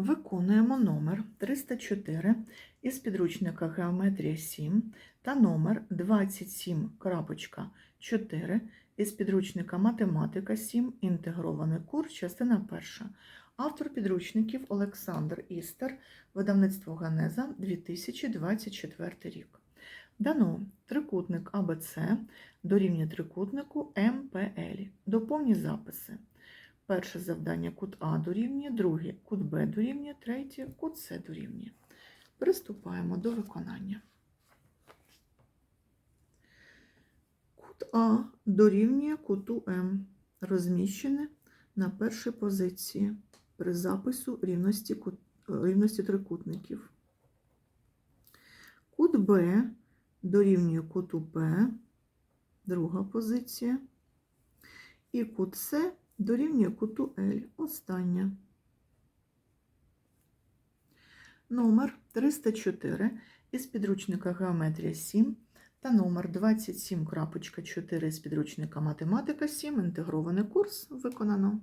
Виконуємо номер 304 із підручника Геометрія 7 та номер 27.4 із підручника Математика 7. Інтегрований курс, частина перша. Автор підручників Олександр Істер, видавництво Ганеза 2024 рік. Дано трикутник АБЦ дорівнює трикутнику МПЛ. Доповні записи. Перше завдання кут А дорівнює, друге кут Б дорівнює, третє кут С дорівнює. Приступаємо до виконання. Кут А дорівнює куту М, розміщене на першій позиції при запису рівності, кут, рівності трикутників. Кут Б дорівнює куту П, друга позиція. І кут С дорівнює куту L, остання. Номер 304 із підручника Геометрія 7 та номер 27.4 з підручника Математика 7. Інтегрований курс виконано.